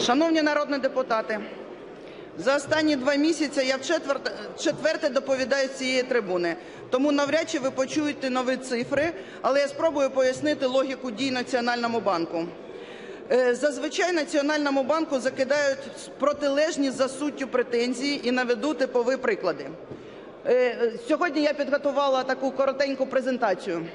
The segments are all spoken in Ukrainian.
Шановні народні депутати, за останні два місяці я вчетверте четверте доповідаю з цієї трибуни, тому навряд чи ви почуєте нові цифри, але я спробую пояснити логіку дій Національному банку. Е, Зазвичай Національному банку закидають протилежні за суттю претензії і наведу типові приклади. Е, Сьогодні я підготувала таку коротеньку презентацію.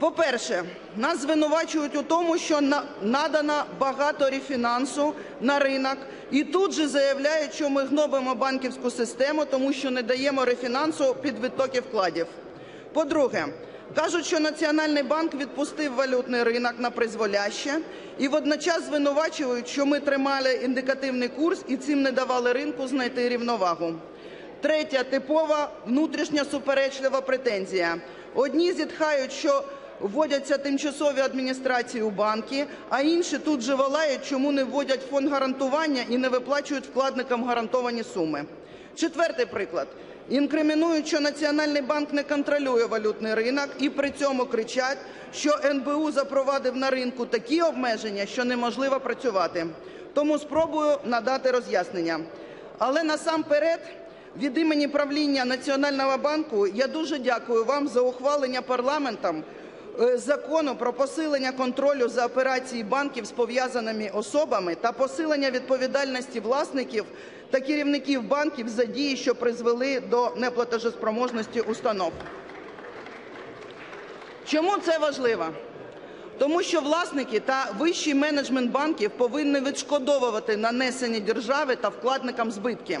По-перше, нас звинувачують у тому, що на- надано багато рефінансу на ринок, і тут же заявляють, що ми гнобимо банківську систему, тому що не даємо рефінансу під відтоки вкладів. По-друге, кажуть, що Національний банк відпустив валютний ринок на призволяще, і водночас звинувачують, що ми тримали індикативний курс і цим не давали ринку знайти рівновагу. Третя типова внутрішня суперечлива претензія. Одні зітхають, що вводяться тимчасові адміністрації у банки, а інші тут же волають, чому не вводять фонд гарантування і не виплачують вкладникам гарантовані суми. Четвертий приклад. Інкримінують, що Національний банк не контролює валютний ринок і при цьому кричать, що НБУ запровадив на ринку такі обмеження, що неможливо працювати. Тому спробую надати роз'яснення. Але насамперед від імені правління Національного банку я дуже дякую вам за ухвалення парламентом е, закону про посилення контролю за операції банків з пов'язаними особами та посилення відповідальності власників та керівників банків за дії, що призвели до неплатежеспроможності установ. Чому це важливо? Тому що власники та вищий менеджмент банків повинні відшкодовувати нанесені держави та вкладникам збитки.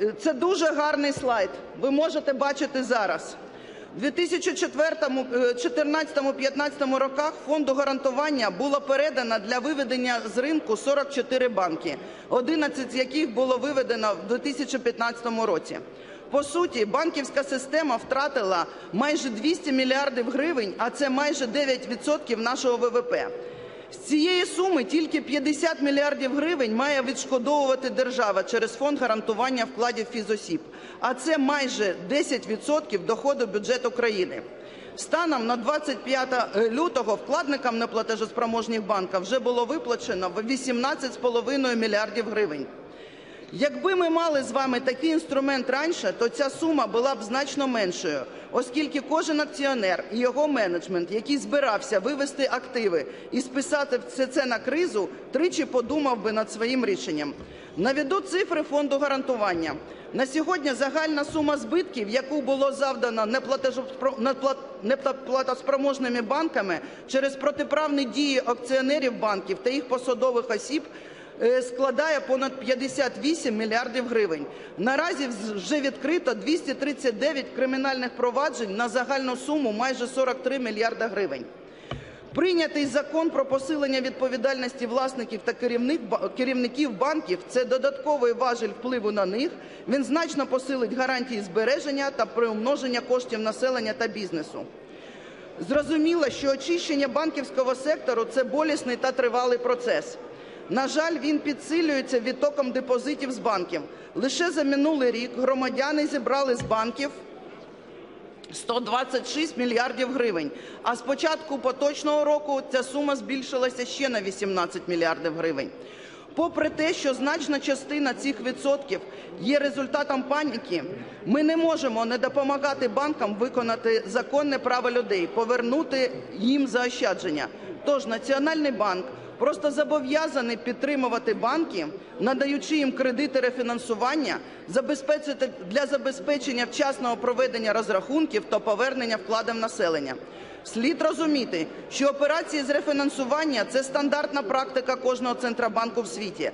Е, Це дуже гарний слайд. Ви можете бачити зараз. У 2014-2015 роках фонду гарантування було передано для виведення з ринку 44 банки, 11 з яких було виведено в 2015 році. По суті, банківська система втратила майже 200 мільярдів гривень, а це майже 9% нашого ВВП. З цієї суми тільки 50 мільярдів гривень має відшкодовувати держава через фонд гарантування вкладів фізосіб, а це майже 10% доходу бюджету країни. Станом на 25 лютого вкладникам неплатежоспроможних банків вже було виплачено 18,5 мільярдів гривень. Якби ми мали з вами такий інструмент раніше, то ця сума була б значно меншою, оскільки кожен акціонер і його менеджмент, який збирався вивести активи і списати все це на кризу, тричі подумав би над своїм рішенням. Наведу цифри фонду гарантування. На сьогодні загальна сума збитків, яку було завдано неплатоспроможними банками через протиправні дії акціонерів банків та їх посадових осіб, складає понад 58 мільярдів гривень. Наразі вже відкрито 239 кримінальних проваджень на загальну суму майже 43 мільярда гривень. Прийнятий закон про посилення відповідальності власників та керівник, керівників банків – це додатковий важіль впливу на них. Він значно посилить гарантії збереження та приумноження коштів населення та бізнесу. Зрозуміло, що очищення банківського сектору – це болісний та тривалий процес. На жаль, він підсилюється відтоком депозитів з банків. Лише за минулий рік громадяни зібрали з банків 126 мільярдів гривень, а з початку поточного року ця сума збільшилася ще на 18 мільярдів гривень. Попри те, що значна частина цих відсотків є результатом паніки, ми не можемо не допомагати банкам виконати законне право людей, повернути їм заощадження. Тож Національний банк просто зобов'язаний підтримувати банки, надаючи їм кредити рефінансування, забезпечити для забезпечення вчасного проведення розрахунків та повернення вкладів населення. Слід розуміти, що операції з рефінансування – це стандартна практика кожного центробанку в світі.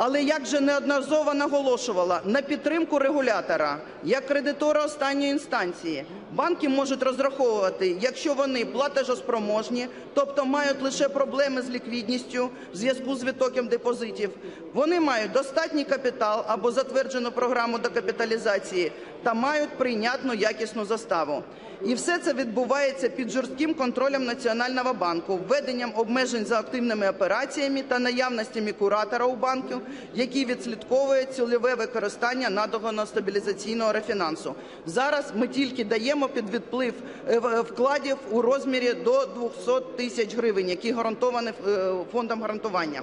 Але, як же неодноразово наголошувала, на підтримку регулятора, як кредитора останньої інстанції, банки можуть розраховувати, якщо вони платежоспроможні, тобто мають лише проблеми з ліквідністю в зв'язку з відтоком депозитів, вони мають достатній капітал або затверджену програму докапіталізації та мають прийнятну якісну заставу. І все це відбувається під жорстким контролем Національного банку, введенням обмежень за активними операціями та наявностями куратора у банку, який відслідковує цільове використання наданого стабілізаційного рефінансу. Зараз ми тільки даємо під відплив е, вкладів у розмірі до 200 тисяч гривень, які гарантовані е, фондом гарантування.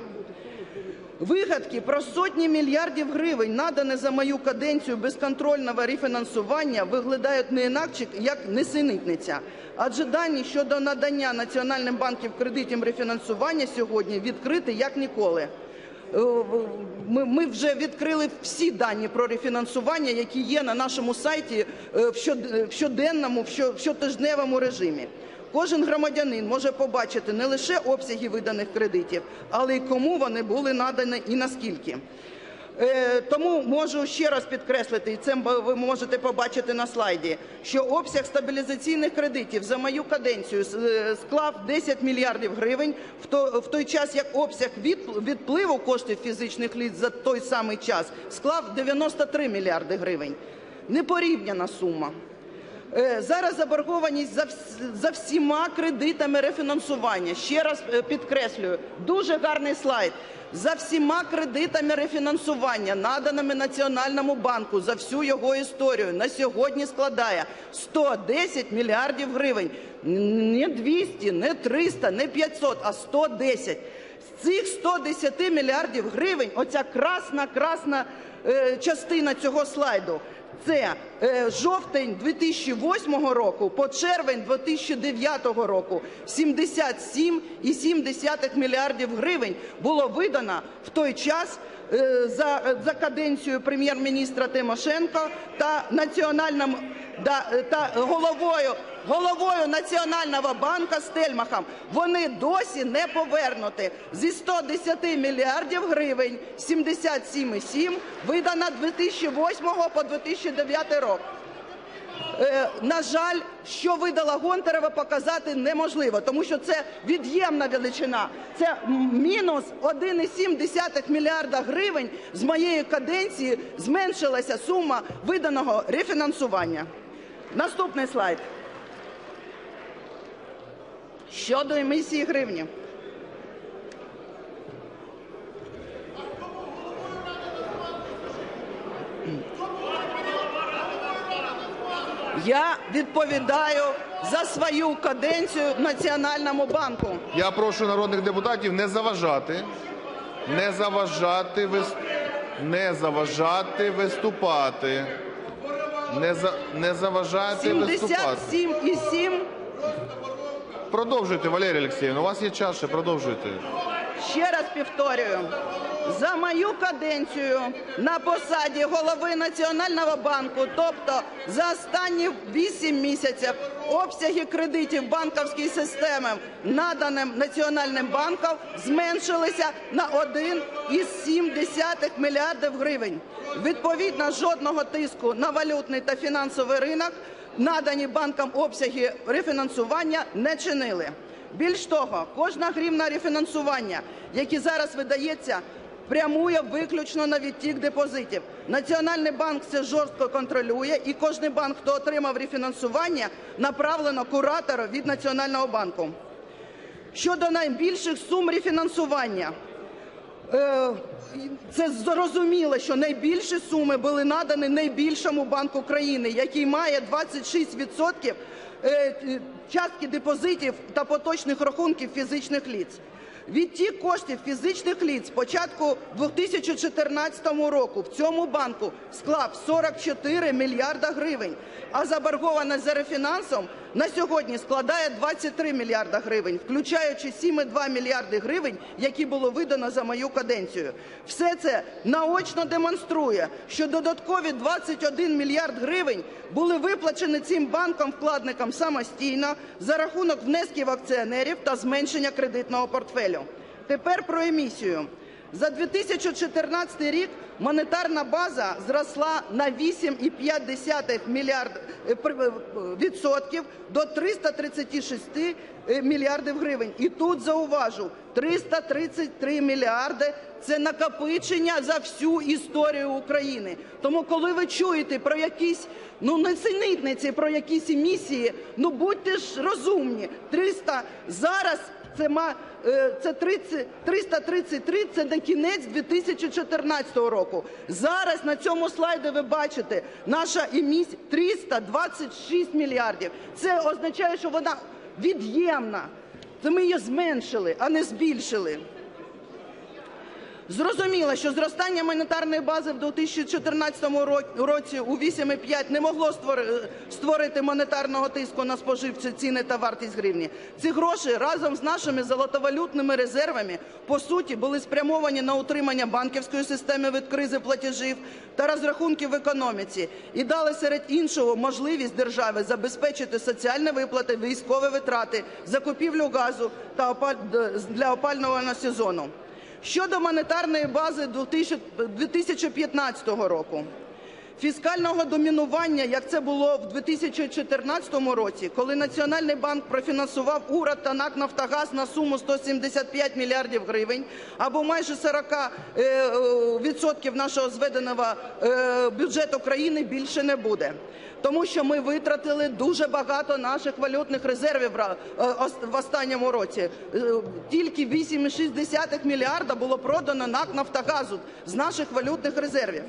Вигадки про сотні мільярдів гривень, надані за мою каденцію безконтрольного рефінансування, виглядають не інакше, як несенітниця. Адже дані щодо надання Національним банком кредитів рефінансування сьогодні відкриті як ніколи. Е, Ми, вже відкрили всі дані про рефінансування, які є на нашому сайті е, в щоденному, в щотижневому режимі. Кожен громадянин може побачити не лише обсяги виданих кредитів, але й кому вони були надані і наскільки. Е, Тому можу ще раз підкреслити, і це ви можете побачити на слайді, що обсяг стабілізаційних кредитів за мою каденцію е, склав 10 мільярдів гривень, в той час як обсяг від- відпливу коштів фізичних лиць за той самий час склав 93 мільярди гривень. Непорівняна сума. Е, Зараз заборгованість за, вс- за всіма кредитами рефінансування. Ще раз підкреслюю, дуже гарний слайд. За всіма кредитами рефінансування, наданими Національному банку за всю його історію, на сьогодні складає 110 мільярдів гривень. Не 200, не 300, не 500, а 110. З цих 110 мільярдів гривень, оця красна-красна частина цього слайду, це е, жовтень 2008 року по червень 2009 року. 77,7 мільярдів гривень було видано в той час е, за, за каденцію прем'єр-міністра Тимошенко е, та головою головою Національного банку Стельмахом. Вони досі не повернуті. Зі 110 мільярдів гривень 77,7 видано 2008 по 2009 рік. Е, на жаль, що видала Гонтарева, показати неможливо, тому що це від'ємна величина. Це мінус 1,7 мільярда гривень з моєї каденції зменшилася сума виданого рефінансування. Наступний слайд. Щодо емісії гривні. Я відповідаю за свою каденцію Національному банку. Я прошу народних депутатів не заважати, не заважати вис... не заважати виступати. Не, за... не заважати виступати. 77,7 Продовжуйте, Валерія Олексіївна, у вас є час ще, продовжуйте. Ще раз повторюю, за мою каденцію на посаді голови Національного банку, тобто за останні 8 місяців, обсяги кредитів банківської системи, наданим Національним банком, зменшилися на 1,7 мільярдів гривень. Відповідно, жодного тиску на валютний та фінансовий ринок надані банкам обсяги рефінансування не чинили. Більш того, кожна гривна рефінансування, яке зараз видається, прямує виключно на відтік депозитів. Національний банк це жорстко контролює, і кожен банк, хто отримав рефінансування, направлено куратору від Національного банку. Щодо найбільших сум рефінансування, це зрозуміло, що найбільші суми були надані найбільшому банку країни, який має 26% е, е, частки депозитів та поточних рахунків фізичних лиць. Відтік коштів фізичних лиць з початку 2014 року в цьому банку склав 44 мільярда гривень, а заборгованість за рефінансом на сьогодні складає 23 мільярда гривень, включаючи 7,2 мільярди гривень, які було видано за мою каденцію. Все це наочно демонструє, що додаткові 21 мільярд гривень були виплачені цим банкам-вкладникам самостійно за рахунок внесків акціонерів та зменшення кредитного портфелю. Тепер про емісію. За 2014 рік монетарна база зросла на 8,5 мільярд е, е, відсотків до 336 е, мільярдів гривень. І тут зауважу, 333 мільярди – це накопичення за всю історію України. Тому коли ви чуєте про якісь, ну несенітниці, про якісь емісії, ну будьте ж розумні. 300 зараз це ма е, це 30, 333 – це на кінець 2014 року. Зараз на цьому слайді ви бачите, наша емісія 326 мільярдів. Це означає, що вона від'ємна. Це ми її зменшили, а не збільшили. Зрозуміло, що зростання монетарної бази в 2014 ро- році у 8,5 не могло створи- створити монетарного тиску на споживчі ціни та вартість гривні. Ці гроші разом з нашими золотовалютними резервами по суті були спрямовані на утримання банківської системи від кризи платежів та розрахунків в економіці і дали серед іншого можливість держави забезпечити соціальні виплати, військові витрати, закупівлю газу та для опалювального сезону. Щодо монетарної бази 2000 2015 року. Фіскального домінування, як це було в 2014 році, коли Національний банк профінансував уряд та НАК «Нафтогаз» на суму 175 мільярдів гривень, або майже 40 е, е, відсотків нашого зведеного е, бюджету країни більше не буде. Тому що ми витратили дуже багато наших валютних резервів в останньому році. Тільки 8,6 мільярда було продано НАК «Нафтогазу» з наших валютних резервів.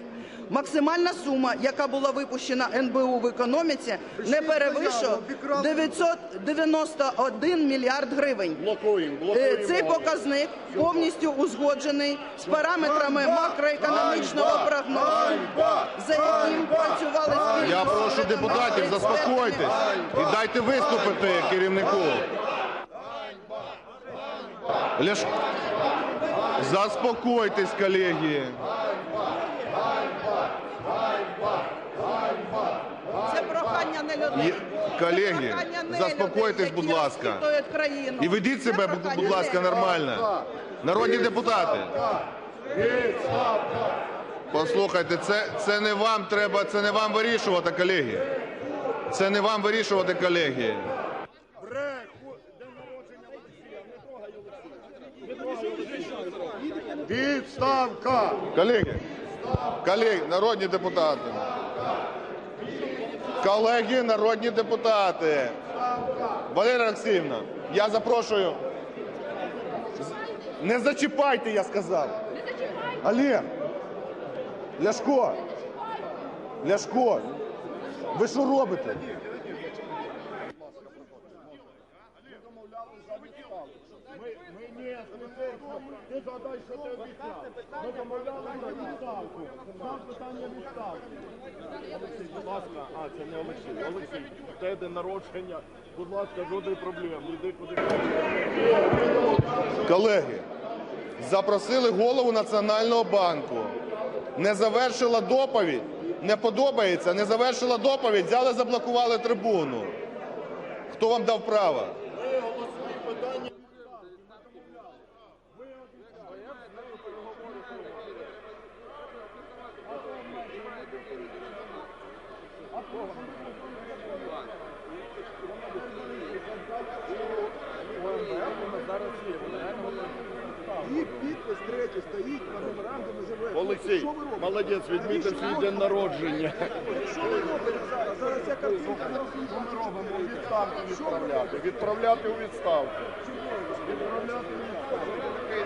Максимальна сума, яка була випущена НБУ в економіці, не перевищує 991 мільярд гривень. Блокуємо, Е. Цей показник повністю узгоджений з параметрами макроекономічного прогнозу, за яким працювали спільно. Я прошу депутатів, заспокойтесь і дайте виступити керівнику. Ляш... Заспокойтесь, колеги. Це прохання не людей. Є- колеги, заспокойтесь, будь ласка. І ведіть себе, будь ласка, нормально. Народні депутати. Послухайте, це, це не вам треба, це не вам вирішувати, колеги. Це не вам вирішувати, колеги. Відставка! Колеги, колеги, народні депутати. Колеги, народні депутати. Валерія Олексіївна, я запрошую. Не зачіпайте, я сказав. Але Ляшко, Ляшко, ви що робите? Ми, ми ні, Олексійко, Олексій, будь ласка, а, це не Олексій. Олексій, в тебе народження. Будь ласка, жодних проблем. Колеги, запросили голову Національного банку. Не завершила доповідь. Не подобається, не завершила доповідь, взяли, заблокували трибуну. Хто вам дав право? Їх підпис третій стоїть на меморандумі ЖВ. Олексій, Що ви робите? молодець, відмітив свій день народження. Що ви робите зараз? Зараз ця картинка на Що ми робимо? Відставку відправляти. Відправляти у відставку.